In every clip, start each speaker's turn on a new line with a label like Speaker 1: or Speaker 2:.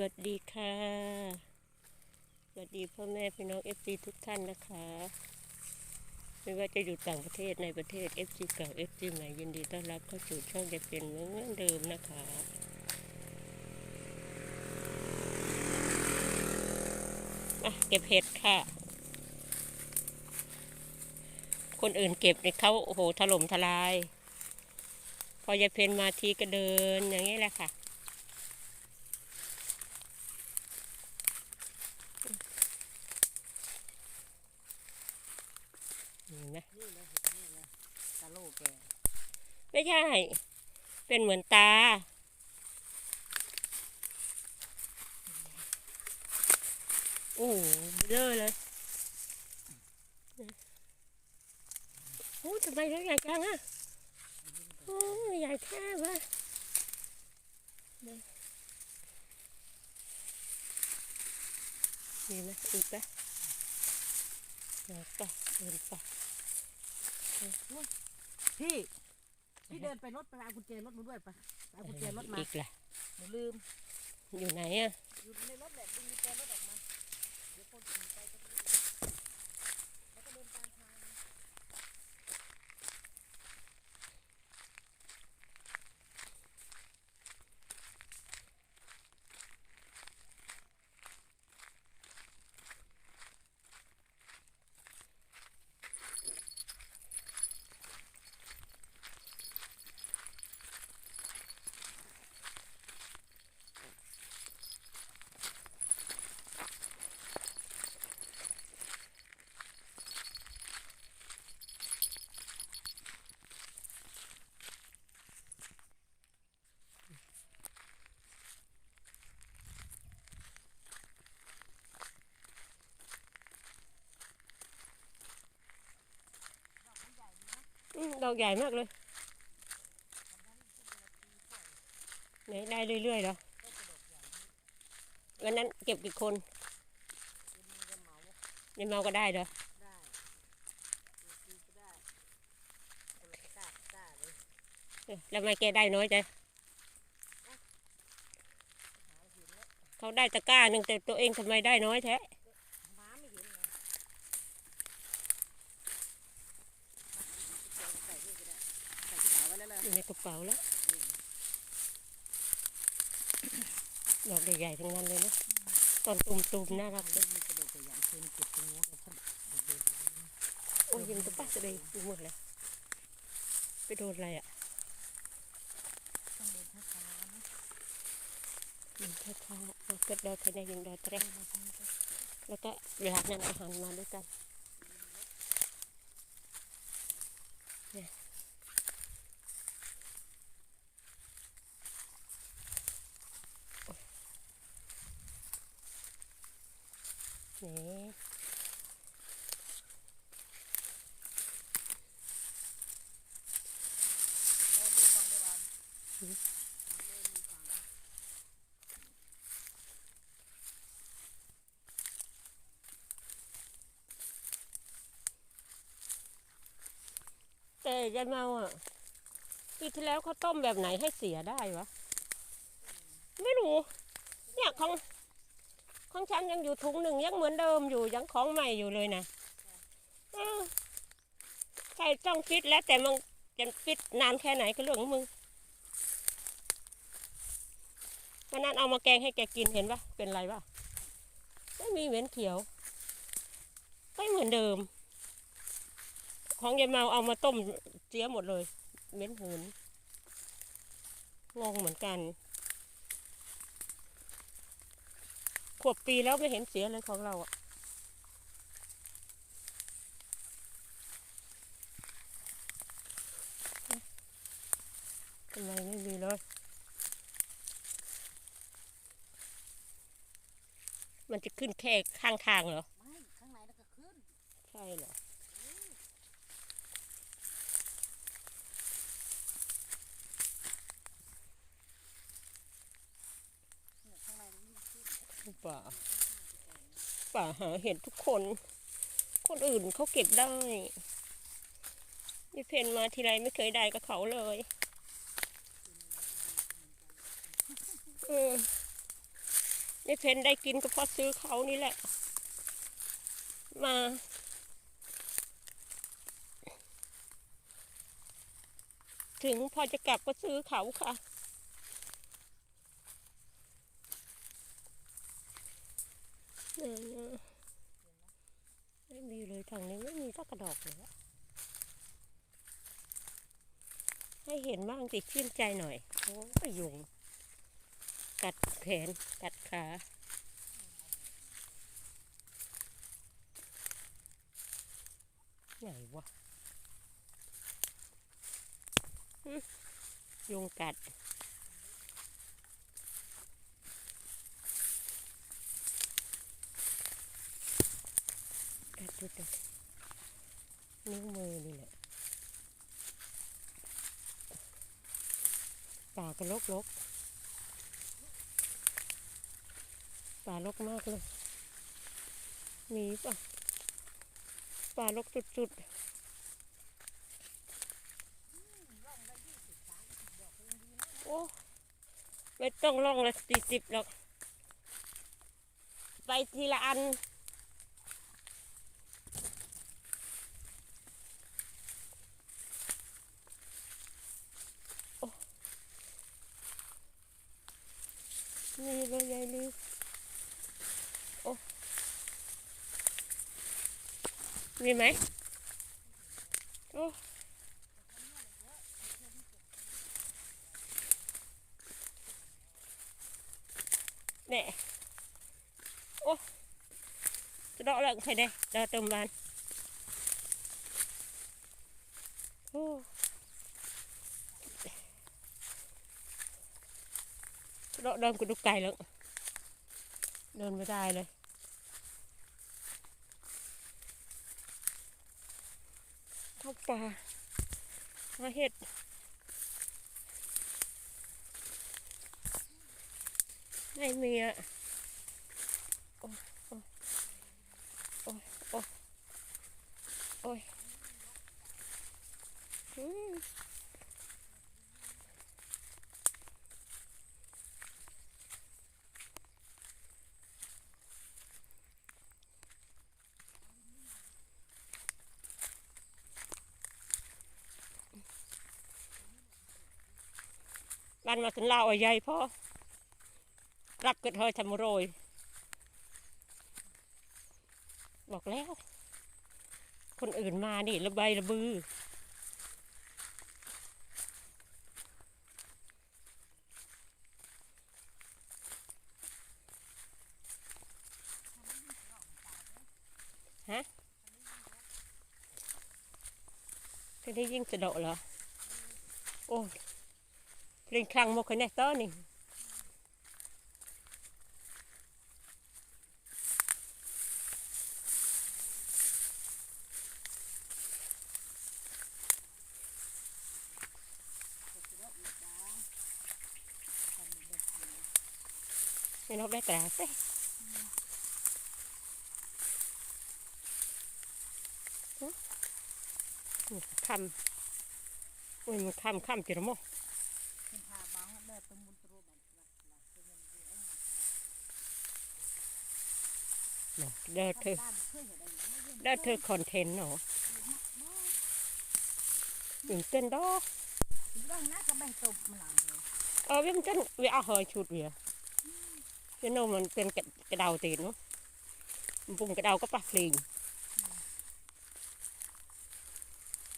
Speaker 1: วัสดีค่ะ สวัสดีพ่อแม่พี่น้องเอฟซีทุกท่านนะคะ ไม่ว่าจะอยู่ต่างประเทศในประเทศเอฟซีเก่าเอฟซีใหม่ยินดีต้อนรับเข้าสู่ช่องจะเป็นเหมือนเดิมนะคะอะเก็บเห็ดค่ะ คนอื่นเก็บเนี่ยเขาโอ้โหถล่มทลาย พอยายเพนมาทีก็เดินอย่างนี้แหละค่ะ เห็นไหม
Speaker 2: นี่เลยนี่เลยตาโลแก
Speaker 1: ไม่ใช่ เป็นเหมือนตา โอ้โหเบลอเลยโอ้ทำไมเล็กใหญ่จังอะโอ้ใหญ่แค่วะนี่นะอีกปะเดินไปเดินไป
Speaker 2: พี่พี่เดินไปรถไปเอากุญแจรถมาด้วยไปไปเอากุญแจรถมา
Speaker 1: อีกล่ะ
Speaker 2: หนูลืม
Speaker 1: อยู่ไหนอะ
Speaker 2: อยู่ในรถแหละดึงกุญแจรถออกมาเดี๋ยวคนขี่ไปก็ไม่รู้แล้วก็เดินตามทางนะ
Speaker 1: อกใหญ่มากเลยไหนได้เรื่อยๆเหรอวันนั้นเก็บกี่คน
Speaker 2: เน
Speaker 1: ยังเมาก็ได้เหรอแล้วทำไมแกได้น้อยจัง
Speaker 2: หาเห็นแล้ว
Speaker 1: เขาได้ตะกร้าหนึ่งแต่ตัวเองทำไมได้น้อยแท้
Speaker 2: หมาไม่เห็นไงใส่นี่ก็ได้ใส่กระเป๋าไว้แล้วเลย
Speaker 1: อยู่ในก ระเป๋าแล้ว ดอกใหญ่ๆทั้งนั้นเลยนะ ตอนตุ่มๆน่ารักเลย
Speaker 2: มีกระโดดกระหยำเชิญเก็บตรงนู้นกับท่านเดินไปตรงนู้น
Speaker 1: โอ้ยยิงตะปักจะเลยดูหมดเลยไปโดนอะไรอะ
Speaker 2: ต้องเดินช้าๆนะ
Speaker 1: ยิงช้าๆเอาเกิดดาวทะเลยิงดาวแตรแล้วก็เวลานั้นอาหารมาด้วยกัน นี่
Speaker 2: เออฟังได้บ้างเอามือฟัง
Speaker 1: แต่ยายเมาอะปีที่แล้วเขาต้มแบบไหนให้เสียได้วะ ไม่รู้ เนี่ยของ ของฉันยังอยู่ถุงหนึ่งยังเหมือนเดิมอยู่ยังของใหม่อยู่เลยนะใช่ต้องฟิตแล้วแต่มึงจะฟิตนานแค่ไหนก็เรื่องของมึงวันนั้นเอามาแกงให้แกกินเห็นปะเป็นไรปะไม่มีเหม็นเขียวไม่เหมือนเดิม ของยายเมาเอามาต้มเสียหมดเลยเหม็นหืนงงเหมือนกัน ขวบปีแล้วไม่เห็นเสียเลยของเราอะทำไมไม่มีเลย มันจะขึ้นแค่ข้างทางเหรอ
Speaker 2: ไม่ ข้างในแล้วก็ขึ้น
Speaker 1: ใช่เหรอ
Speaker 2: เนี่ยข้างในมันยิ่งขึ้น
Speaker 1: ป่า ป่าหาเห็ดทุกคน คนอื่นเขาเก็บได้ยี่เพนมาทีไรไม่เคยได้กับเขาเลยเออนี่เพนได้กินก็เพราะซื้อเขานี่แหละ มาถึงพอจะกลับก็ซื้อเขาค่ะเนี่ยน มีเลยทางนี้ไม่มีสักกระดอกเลยให้เห็นบ้างติชื่นใจหน่อย โอ้ยยุง กัดแขน กัดขาไหนวะยุงกัด กัดดูแต่นิ้วมือนี่แหละป่าก็ลกลกป่าลกมากเลย มีป่ะป่าลกสุดๆโอ้ไม่ต้องล่องละสี่สิบหรอก ไปทีละอัน นี่เลยยายลือโอ้มีไหมโอ้ nè ô cái đó là cũng phải đây đó tầm bàn ô เดินกระดุกไก่แล้วเดินไม่ได้เลยเข้าป่ามาเห็ดไม่มีอะโอ้โอ้โอ้ยโอ้ย อืมบ้านมาถึงลาวอะยายพ่อรับเกระเทยทำโรยบอกแล้ว คนอื่นมานี่ระบายระบือฮะจะได้ยิ่งจะโดดเหรอ โอ้ เล่นครั้งโมกันแน่ต้อนี่ไม่นกได้แต่เต้คำ
Speaker 2: อุ้ยมันคำคำจิระโมพาบังเด้อตะมุนตรูบันหลักหลักเป็นยังไง เอ้ย
Speaker 1: Đơ thơ,
Speaker 2: ด้านเคยเห็นอะไรไม่เห็น
Speaker 1: đơ thơ content nó. Đừng tên đó.
Speaker 2: เรื่องน่าก็ไม่ตบมันหลังเลย
Speaker 1: Ờ, biết chân, vì áo hơi chụt vậy. Chứ đâu mà tên cái, cái đầu tiền nó. Vùng cái đầu có bạc liền.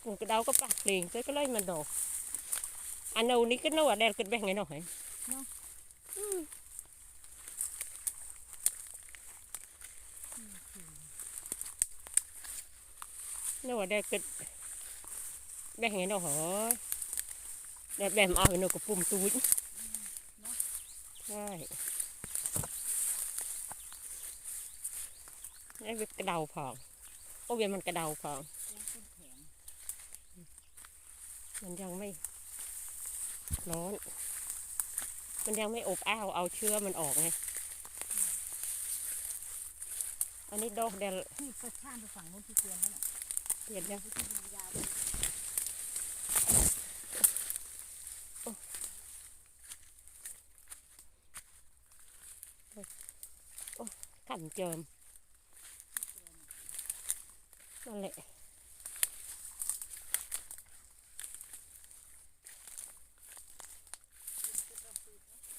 Speaker 1: Vùng cái đầu có bạc liền, tới cái lấy mà đồ. Anh đâu ní cái nấu ở đây là cái bé ngày nào hả? Ừ. Nấu ở đây cái bé ngày nào hả? Để đem ao nó có bùm túi. ใช่นี่เป็นกระเดาพอง โอ้เวียนมันกระเดาพอง
Speaker 2: เป็นต้นแขน
Speaker 1: มันยังไม่ร้อน มันยังไม่อบอ้าวเอาเชื้อมันออกไง อันนี้ดอกเดล
Speaker 2: ที่ประชานไปฝั่งนู้นที่เตียนนั่นแหละ
Speaker 1: เปลี่ยนแล้ว
Speaker 2: โอ้
Speaker 1: ขันเจิมนั่นแหละ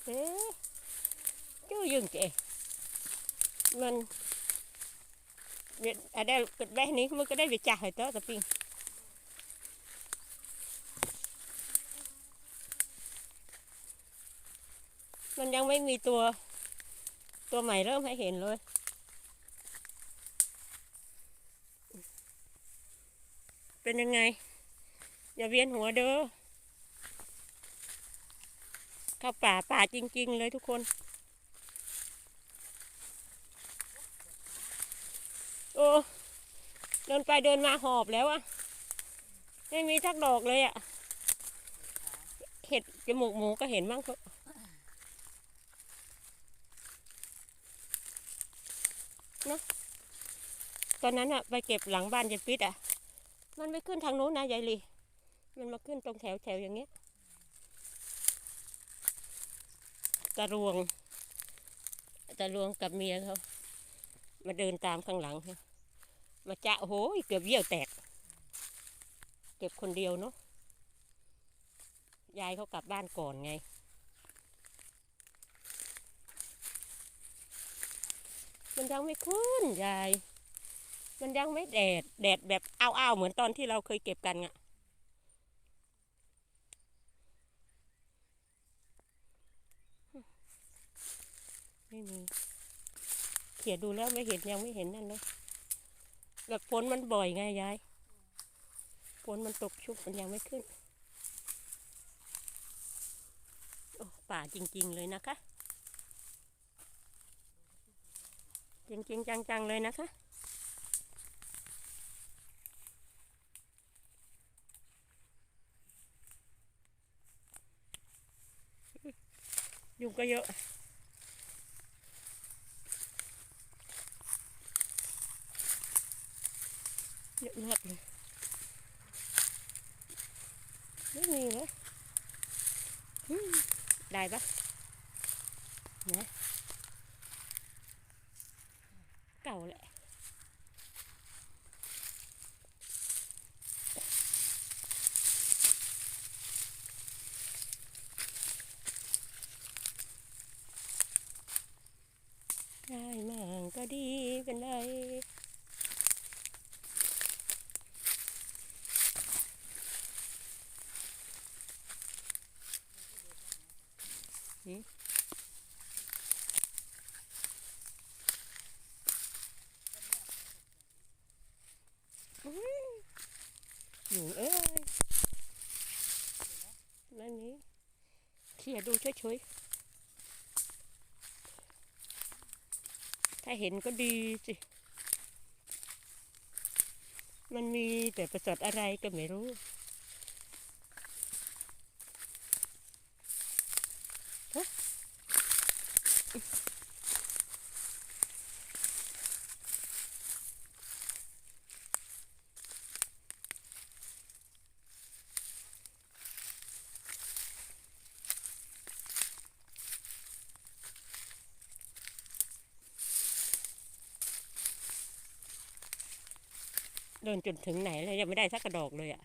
Speaker 1: เอ๊ะจู่ยังเจมัน ยังไม่มีตัวตัวใหม่เริ่มให้เห็นเลยเป็นยังไง อย่าเวียนหัวเด้อเข้าป่าป่าจริง ๆ เลยทุกคน โอ้เดินไปเดินมาหอบแล้วอะไม่มีทักดอกเลยอะเห็ดจมูกหมูก็เห็นบ้างเถอะตอนนั้นอะไปเก็บหลังบ้านยายปิดอะมันไม่ขึ้นทางโน้นนะยายลีมันมาขึ้นตรงแถวแถวอย่างเงี้ยตะรวงตะรวงกับเมียเขา มาเดินตามข้างหลังเนี่ยมาจะโอ้โหเกือบเยี่ยวแตก เก็บคนเดียวเนาะยายเขากลับบ้านก่อนไง มันยังไม่ขึ้นยาย มันยังไม่แดด แดดแบบอ้าวๆเหมือนตอนที่เราเคยเก็บกันอะไม่มี เขียดูแล้วไม่เห็นยังไม่เห็นนั่นเลยแบบฝนมันบ่อยไงยายฝนมันตกชุบมันยังไม่ขึ้นโอ้ป่าจริง ๆ เลยนะคะ จริง ๆ จัง ๆ เลยนะคะยุงก็เยอะ เยอะมากเลยไม่มีเลยอืมได้ปะนะเก่าแหละได้มากก็ดีเป็นไร หืมอื้อหนู เลยนั่นนี้เขี่ยดูเฉยๆ ถ้าเห็นก็ดีสิ มันมีแต่ประสดอะไรก็ไม่รู้ เดินจนถึงไหนแล้วยังไม่ได้สักกระดอกเลยอะ